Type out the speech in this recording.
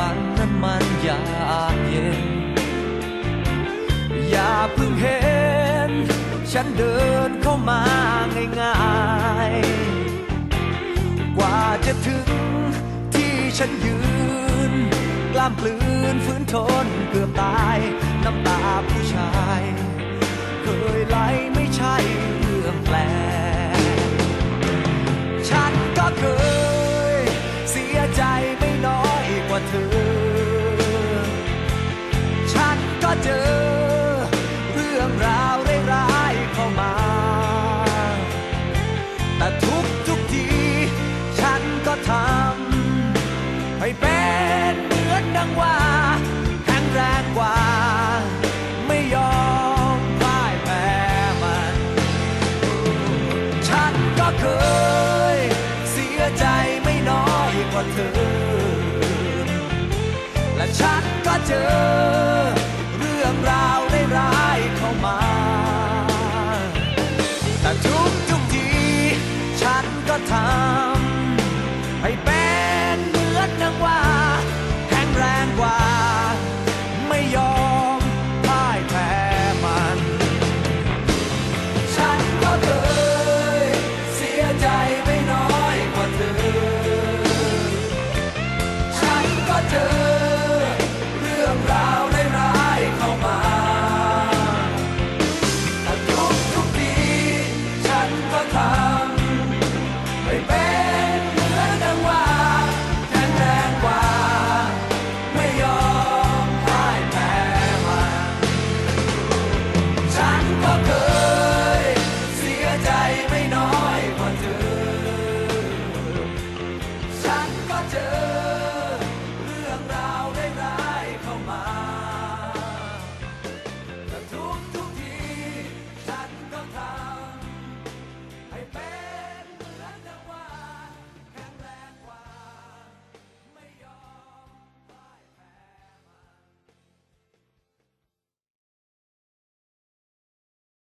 ฝั่งนนั้นมันยากเย็น อย่าเพิ่งเห็น ฉันเดินเข้ามาง่ายๆ กว่าจะถึงที่ฉันยืน กล้ามปลืนฝืนทนเกือบตาย เธอ ฉันก็เจอเรื่องราวร้ายๆเข้ามา แต่ทุกทุกที ฉันก็ทำให้เป็นเหมือนดังว่าแข็งแรงกว่า ไม่ยอมพ่ายแพ้มัน ฉันก็เคย เสียใจไม่น้อยกว่าเธอ น